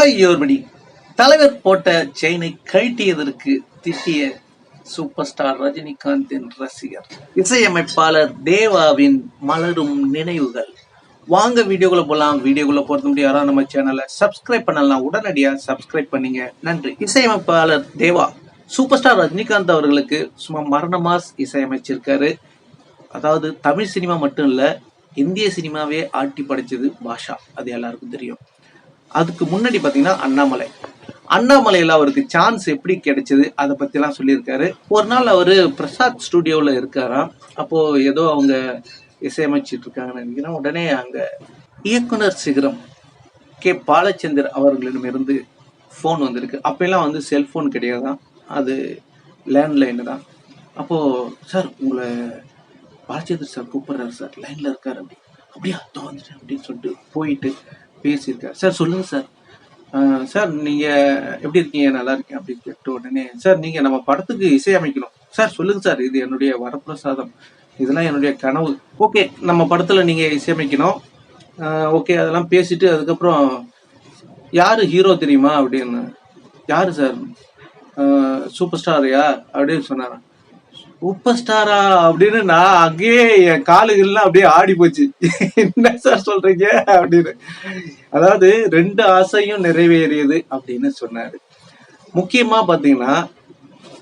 Hi தலைவர் போட்ட செயினை கழட்டியதற்கு திட்டிய சூப்பர் ஸ்டார் ரஜினிகாந்தின் ரசிகர். இசையமைப்பாளர் தேவாவின் மலரும் நினைவுகள். வாங்க வீடியோக்குள்ள போகலாம் வீடியோக்குள்ள போறது முடியும் யாராவது நம்ம சேனலை சப்ஸ்கிரைப் பண்ணலாம். உடனடியா சப்ஸ்கிரைப் பண்ணீங்க. நன்றி. இசையமைப்பாளர் தேவா சூப்பர் ஸ்டார் ரஜினிகாந்த் அவர்களுக்கு சும்மா மரணமாஸ் இசையமைச்சிருக்காரு. அதாவது தமிழ் சினிமா மட்டும் இல்ல இந்திய சினிமாவே ஆட்டி படைச்சது பாஷா. அது எல்லாருக்கும் தெரியும். அதுக்கு முன்னாடி பார்த்தீங்கன்னா அண்ணாமலை. அண்ணாமலையில் அவருக்கு சான்ஸ் எப்படி கிடைச்சது? அதை பற்றிலாம் சொல்லியிருக்காரு. ஒரு நாள் அவர் பிரசாத் ஸ்டுடியோவில் இருக்காராம். அப்போது ஏதோ அவங்க இசையமைச்சிட்டு இருக்காங்கன்னு நினைக்கிறேன். உடனே அங்கே இயக்குனர் சிகரம் கே. பாலச்சந்தர் அவர்களிடமிருந்து ஃபோன் வந்திருக்கு. அப்பெல்லாம் வந்து செல்ஃபோன் கிடையாதான் அது லேண்ட்லைனு தான். அப்போது சார் உங்களை பாலச்சந்தர் சார் கூப்பிட்றாரு சார். லைனில் இருக்கார். அப்படி அப்படியா தோ வந்துட்டேன். அப்படின்னு சொல்லிட்டு போயிட்டு பேசியிருக்காரு. சார் சொல்லுங்கள் சார். சார் நீங்கள் எப்படி இருக்கீங்க? நல்லா இருக்கேன் அப்படின்னு கேட்ட உடனே சார் நீங்கள் நம்ம படத்துக்கு இசையமைக்கணும் சார் சொல்லுங்கள் சார். இது என்னுடைய வரப்பிரசாதம். இதெல்லாம் என்னுடைய கனவு. ஓகே நம்ம படத்தில் நீங்கள் இசையமைக்கணும் ஓகே அதெல்லாம் பேசிட்டு அதுக்கப்புறம் யாரு ஹீரோ தெரியுமா? அப்படின்னு. யாரு சார்? சூப்பர் ஸ்டாரையா அப்படின்னு சொன்னாராம். சூப்பர் ஸ்டாரா அப்படின்னு நான் அங்கேயே என் காலுகள்லாம் அப்படியே ஆடி போச்சு. என்ன சார் சொல்றீங்க? அப்படின்னு. அதாவது ரெண்டு ஆசையும் நிறைவேறியது அப்படின்னு சொன்னாரு. முக்கியமா பாத்தீங்கன்னா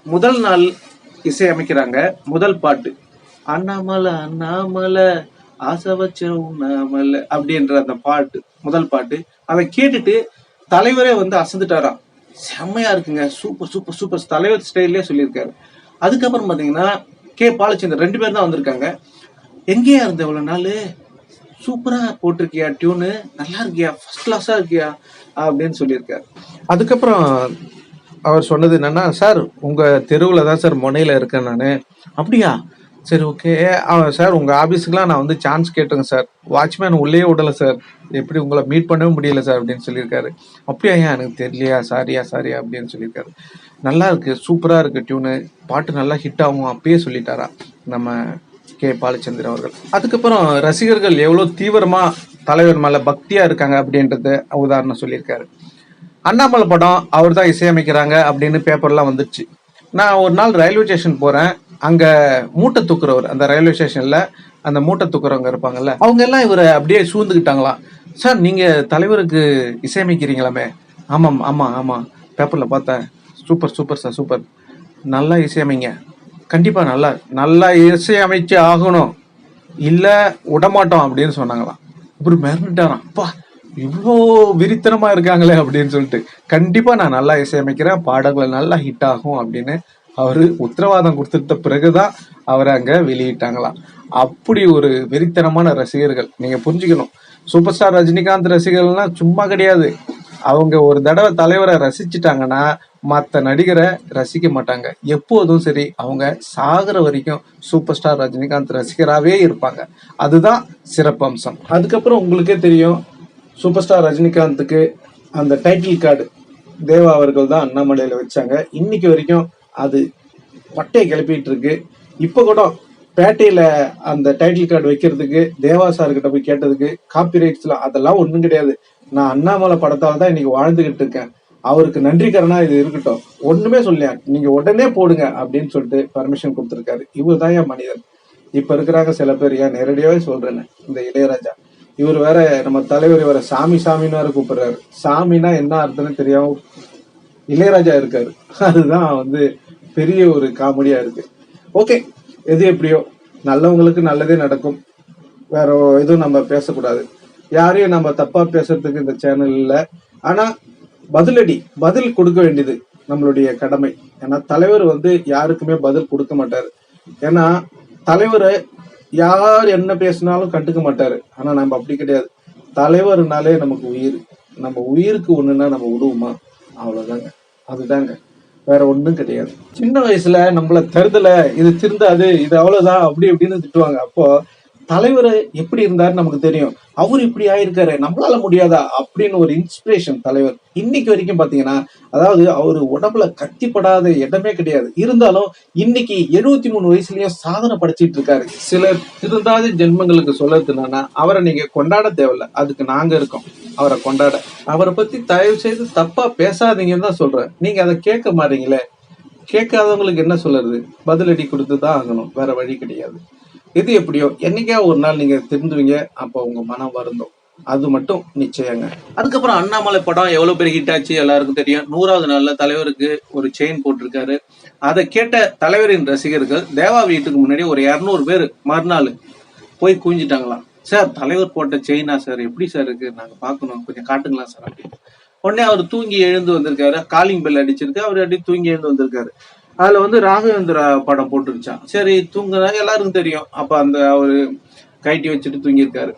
முதல் நாள் இசை அமைக்கிறாங்க. முதல் பாட்டு அண்ணாமலை அண்ணாமலை ஆசை வச்ச உண்ணாமலை அப்படின்ற அந்த பாட்டு முதல் பாட்டு. அதை கேட்டுட்டு தலைவரே வந்து அசந்துட்டாராம். செம்மையா இருக்குங்க. Super super super. தலைவர் ஸ்டைல்லே சொல்லியிருக்காரு. அதுக்கப்புறம் பார்த்தீங்கன்னா கே பாலச்சந்தர் ரெண்டு பேர் தான் வந்திருக்காங்க. எங்கேயா இருந்த இவ்வளோ நாள்? சூப்பராக போட்டிருக்கியா டியூனு நல்லா இருக்கியா? ஃபர்ஸ்ட் கிளாஸாக இருக்கியா? அப்படின்னு சொல்லியிருக்காரு. அதுக்கப்புறம் அவர் சொன்னது என்னன்னா சார் உங்கள் தெருவில் தான் சார் முனையில் இருக்கேன் நான். அப்படியா? சரி ஓகே சார் உங்கள் ஆபீஸுக்குலாம் நான் வந்து சான்ஸ் கேட்டேங்க சார் வாட்ச்மேன் உள்ளே விடலை சார் எப்படி உங்களை மீட் பண்ணவே முடியல சார் அப்படின்னு சொல்லியிருக்காரு. அப்படியா ஏன்? எனக்கு தெரியலையா? சாரியா சாரியா அப்படின்னு சொல்லியிருக்காரு. நல்லா இருக்கு சூப்பராக இருக்குது டியூனு பாட்டு நல்லா ஹிட் ஆகும் அப்பயே சொல்லிட்டாரா நம்ம கே. பாலச்சந்திரன் அவர்கள். அதுக்கப்புறம் ரசிகர்கள் எவ்வளோ தீவிரமாக தலைவர் மேலே பக்தியாக இருக்காங்க அப்படின்றத உதாரணம் சொல்லியிருக்காரு. அண்ணாமலை படம் அவர் தான் இசையமைக்கிறாங்க அப்படின்னு பேப்பர்லாம் வந்துச்சு. நான் ஒரு நாள் ரயில்வே ஸ்டேஷன் போகிறேன் அங்க மூட்டை தூக்குறவர் அந்த ரயில்வே ஸ்டேஷன்ல அந்த மூட்டை தூக்குறவங்க இருப்பாங்கல்ல அவங்க எல்லாம் இவரை அப்படியே சூழ்ந்துக்கிட்டாங்களாம் சார் நீங்க தலைவருக்கு இசையமைக்கிறீங்களாமே? ஆமாம் ஆமாம் ஆமாம் பேப்பர்ல பார்த்தேன். Super super sir super. நல்லா இசையமைங்க. கண்டிப்பா நல்லா நல்லா இசையமைச்சு ஆகணும். இல்லை விடமாட்டோம் அப்படின்னு சொன்னாங்களாம். இப்படி மிரண்டுட்டாராம். அப்பா இவ்வளோ விரித்தனமா இருக்காங்களே அப்படின்னு சொல்லிட்டு. கண்டிப்பா நான் நல்லா இசையமைக்கிறேன். பாடல்கள் நல்லா ஹிட் ஆகும் அப்படின்னு அவர் உத்தரவாதம் கொடுத்துட்ட பிறகுதான் அவரை அங்கே வெளியிட்டாங்களாம். அப்படி ஒரு வெறித்தனமான ரசிகர்கள் நீங்கள் புரிஞ்சுக்கணும். சூப்பர் ஸ்டார் ரஜினிகாந்த் ரசிகர்கள்லாம் சும்மா கிடையாது. அவங்க ஒரு தடவை தலைவரை ரசிச்சிட்டாங்கன்னா மற்ற நடிகரை ரசிக்க மாட்டாங்க. எப்போதும் சரி அவங்க சாகிற வரைக்கும் சூப்பர் ஸ்டார் ரஜினிகாந்த் ரசிகராகவே இருப்பாங்க. அதுதான் சிறப்பம்சம். அதுக்கப்புறம் உங்களுக்கே தெரியும் சூப்பர் ஸ்டார் ரஜினிகாந்துக்கு அந்த டைட்டில் கார்டு தேவா அவர்கள் தான் அண்ணாமலையில் வச்சாங்க. இன்னைக்கு வரைக்கும் அது பட்டையை கிளப்பிட்டு இருக்கு இப்போ கூட பேட்டையில் அந்த டைட்டில் கார்டு வைக்கிறதுக்கு தேவா சார் போய் கேட்டதுக்கு காப்பி ரைட்ஸ்லாம் அதெல்லாம் ஒன்றும் கிடையாது. நான் அண்ணாமலை படத்தால் தான் இன்னைக்கு வாழ்ந்துகிட்டு இருக்கேன். அவருக்கு நன்றிக்கரனா இது இருக்கட்டும். ஒண்ணுமே சொல்லியா நீங்க உடனே போடுங்க அப்படின்னு சொல்லிட்டு பர்மிஷன் கொடுத்துருக்காரு. இவர் தான் என் மனிதன். இப்ப இருக்கிறாங்க சில பேர். ஏன்? நேரடியாவே சொல்றேன்னு இந்த இளையராஜா. இவர் வேற நம்ம தலைவர் வேற சாமி சாமின்னு வேற கூப்பிடுறாரு. சாமினா என்ன அர்த்தம்னு தெரியாம இளையராஜா இருக்காரு. அதுதான் வந்து பெரிய ஒரு காமெடியா இருக்கு. ஓகே எது எப்படியோ நல்லவங்களுக்கு நல்லதே நடக்கும். வேற எதுவும் நம்ம பேசக்கூடாது. யாரையும் நம்ம தப்பா பேசுறதுக்கு இந்த சேனல் இல்லை. ஆனா பதிலடி பதில் கொடுக்க வேண்டியது நம்மளுடைய கடமை. ஏன்னா தலைவர் வந்து யாருக்குமே பதில் கொடுக்க மாட்டாரு. ஏன்னா தலைவரை யார் என்ன பேசினாலும் கண்டுக்க மாட்டாரு. ஆனா நம்ம அப்படி கிடையாது. தலைவர்னாலே நமக்கு உயிர். நம்ம உயிருக்கு ஒண்ணுன்னா நம்ம விடுவோமா? அவ்வளவுதாங்க. அதுதாங்க. வேற ஒன்றும் கிடையாது. சின்ன வயசுல நம்மள தருதல இது திருந்தாது இது அவ்வளவுதான் அப்படி இப்படின்னு திட்டுவாங்க. அப்போ தலைவர் எப்படி இருந்தாரு நமக்கு தெரியும். அவர் இப்படி ஆயிருக்காரு நம்மளால முடியாதா? அப்படின்னு ஒரு இன்ஸ்பிரேஷன் தலைவர். இன்னைக்கு வரைக்கும் பாத்தீங்கன்னா அதாவது அவர் உடம்புல கத்திப்படாத இடமே கிடையாது. இருந்தாலும் இன்னைக்கு எழுபத்தி மூணு வயசுலயும் சாதனை படைச்சிட்டு இருக்காரு. சில திருந்தாத ஜென்மங்களுக்கு சொல்றது என்னன்னா அவரை நீங்க கொண்டாட தேவையில்ல. அதுக்கு நாங்க இருக்கோம். அவரை கொண்டாட. அவரை பத்தி தயவு செய்து தப்பா பேசாதீங்கன்னு தான் சொல்றேன். நீங்க அதை கேட்க மாட்டீங்களே. கேட்காதவங்களுக்கு என்ன சொல்றது? பதிலடி கொடுத்து தான் ஆகணும். வேற வழி கிடையாது. இது எப்படியோ என்னைக்கா ஒரு நாள் நீங்க திருந்துவீங்க அப்போ உங்க மனம் வருந்தோம். அது மட்டும் நிச்சயங்க. அதுக்கப்புறம் அண்ணாமலை படம் எவ்வளவு பெரிய ஹிட் ஆச்சு எல்லாருக்கும் தெரியும். நூறாவது நாள்ல தலைவருக்கு ஒரு செயின் போட்டிருக்காரு. அதை கேட்ட தலைவரின் ரசிகர்கள் தேவா வீட்டுக்கு முன்னாடி ஒரு இரநூறு பேர் மறுநாள் போய் குவிஞ்சிட்டாங்களாம். சார் தலைவர் போட்ட செயினா சார்? எப்படி சார் இருக்கு? நாங்க பாக்கணும் கொஞ்சம் காட்டுங்களா சார்? அப்படின்னு. உடனே அவர் தூங்கி எழுந்து வந்திருக்காரு. காலிங் பெல் அடிச்சிருக்கு. அவர் அப்படி தூங்கி எழுந்து வந்திருக்காரு. அதில் வந்து ராகவேந்திரா படம் போட்டுருச்சான் சரி தூங்குறாங்க எல்லாருக்கும் தெரியும். அப்போ அந்த அவர் கைட்டி வச்சுட்டு தூங்கியிருக்காரு.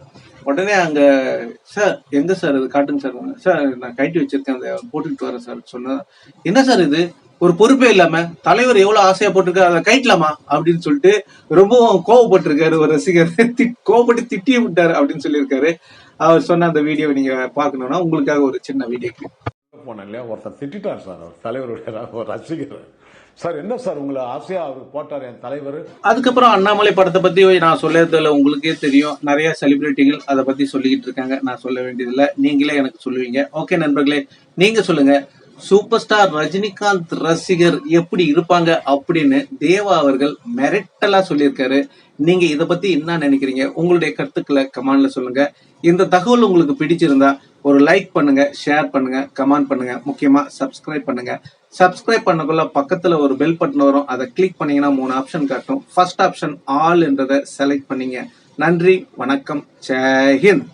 உடனே அங்கே சார் எங்கே சார் இது? காட்டுங்க சார். சார் நான் கைட்டி வச்சுருக்கேன். அதை போட்டுக்கிட்டு வரேன் சார். சொன்னேன் என்ன சார் இது? ஒரு பொறுப்பே இல்லாம தலைவர் எவ்வளவு ஆசையா போட்டிருக்காரு? அதை கைட்டலாமா? அப்படின்னு சொல்லிட்டு ரொம்பவும் கோவப்பட்டிருக்காரு ஒரு ரசிகர். திட்- கோவப்பட்டு திட்டி விட்டாரு அப்படின்னு சொல்லியிருக்காரு. அவர் சொன்ன அந்த வீடியோவை நீங்க பார்க்கணுன்னா உங்களுக்காக ஒரு சின்ன வீடியோ கிளிப் போனேன் இல்லையா? ஒருத்தர் திட்டார் சார். தலைவருடைய ஒரு ரசிகர். சார் என்ன சார் உங்களை ஆசையா அவர் போட்டார் என் தலைவர்? அதுக்கப்புறம் அண்ணாமலை படத்தை பத்தி நான் சொல்லறதுல உங்களுக்கே தெரியும். நிறைய செலிபிரிட்டிகள் அதை பத்தி சொல்லிக்கிட்டு இருக்காங்க. நான் சொல்ல வேண்டியதில்லை. நீங்களே எனக்கு சொல்லுவீங்க. ஓகே நண்பர்களே நீங்க சொல்லுங்க. சூப்பர் ஸ்டார் ரஜினிகாந்த் ரசிகர் எப்படி இருப்பாங்க அப்படின்னு தேவா அவர்கள் மிரட்டலா சொல்லியிருக்காரு. நீங்க இதை பத்தி என்ன நினைக்கிறீங்க? உங்களுடைய கருத்துக்களை கமெண்ட்ல சொல்லுங்க. இந்த தகவல் உங்களுக்கு பிடிச்சிருந்தா ஒரு லைக் பண்ணுங்க ஷேர் பண்ணுங்க கமெண்ட் பண்ணுங்க. முக்கியமா சப்ஸ்கிரைப் பண்ணுங்க. சப்ஸ்கிரைப் பண்ணக்குள்ள பக்கத்துல ஒரு பெல் பட்டன் வரும். அதை கிளிக் பண்ணீங்கன்னா மூணு ஆப்ஷன் காட்டும். ஃபர்ஸ்ட் ஆப்ஷன் ஆல் என்றதை செலக்ட் பண்ணீங்க. நன்றி வணக்கம். ஜெய்ஹிந்த்